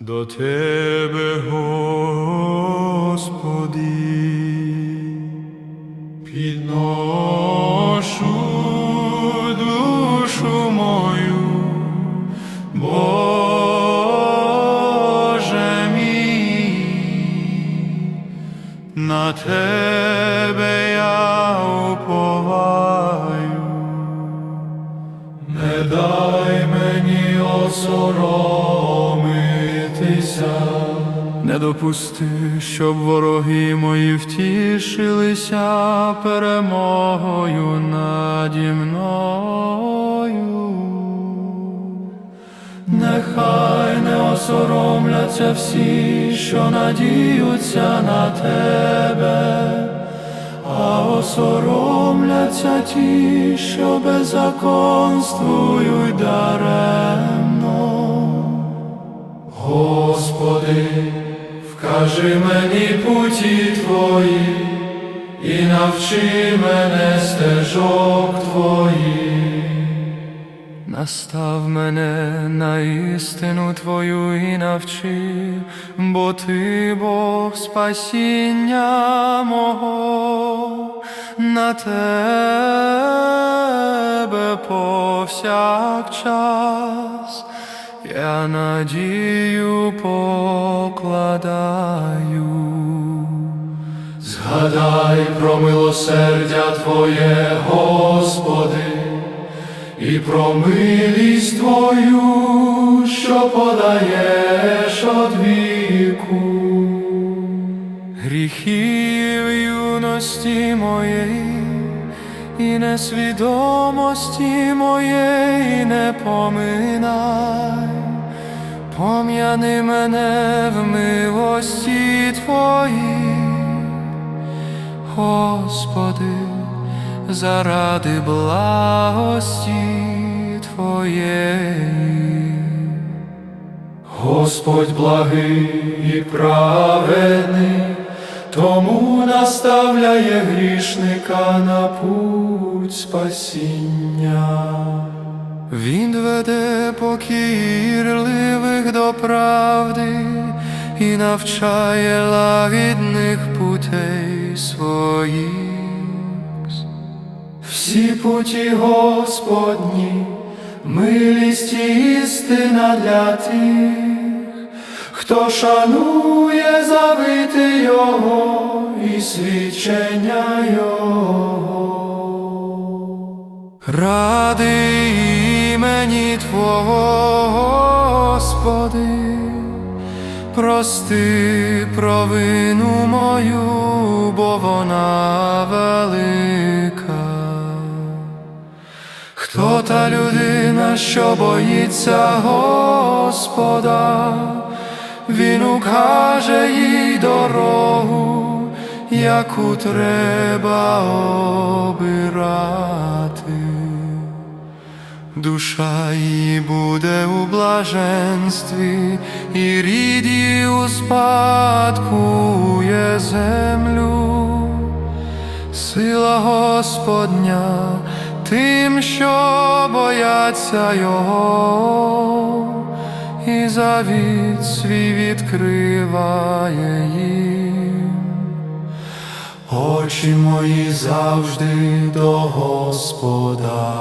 До Тебе, Господи, підношу душу мою, Боже мій, на Тебе не допусти, щоб вороги мої втішилися перемогою наді мною. Нехай не осоромляться всі, що надіються на тебе, а осоромляться ті, що беззаконствують даремно. Господи, вкажи мені путі Твої і навчи мене стежок Твоїх. Настав мене на істину Твою і навчи, бо Ти Бог спасіння мого, на Тебе повсякчас, я надію покладаю. Згадай про милосердя Твоє, Господи, і про милість Твою, що подаєш од віку. Гріхів юності моєї і несвідомості моєї не поминай, пом'яни мене в милості Твоїй. Господи, заради благості Твоєї. Господь благий і праведний, тому наставляє грішника на путь спасіння. Він веде покірливих до правди і навчає лагідних путей своїх. Всі путі Господні, милість істина для тих, хто шанує завити Його і свідчення Його. Ради імені Твого, Господи, прости провину мою, бо вона велика. Хто та людина, що боїться Господа, Він укаже їй дорогу, яку треба обирати. Душа її буде у блаженстві, і рід її успадкує землю. Сила Господня тим, що бояться Його, і завіт свій відкриває їм. Очі мої завжди до Господа,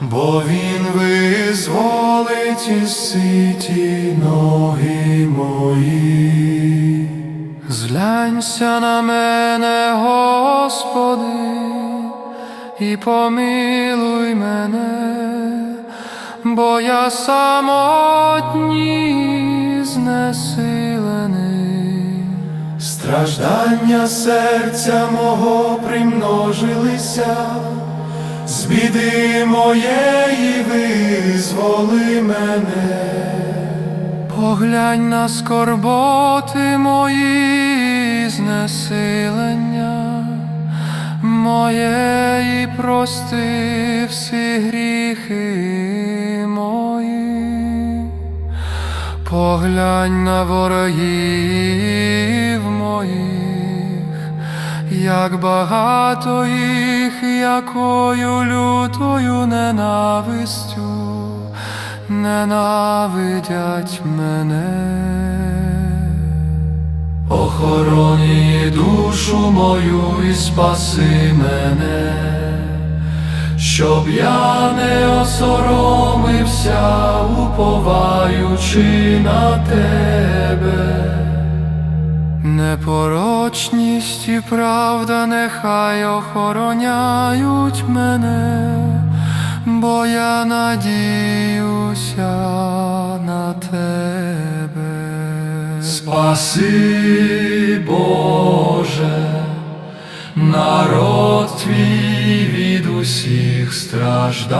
бо Він визволить із ситі ноги мої. Зглянься на мене, Господи, і помилуй мене, бо я самотній знесилений. Страждання серця мого примножилися, з біди моєї визволи мене. Поглянь на скорботи мої знесилення моє і прости всі гріхи мої. Поглянь на ворогів моїх, як багато їх, якою лютою ненавистю ненавидять мене. Охорони душу мою і спаси мене, щоб я не осоромився, уповаючи на тебе. Непорочність і правда нехай охороняють мене, бо я надіюся на тебе. Спаси, Боже, народ твій від усіх страждань.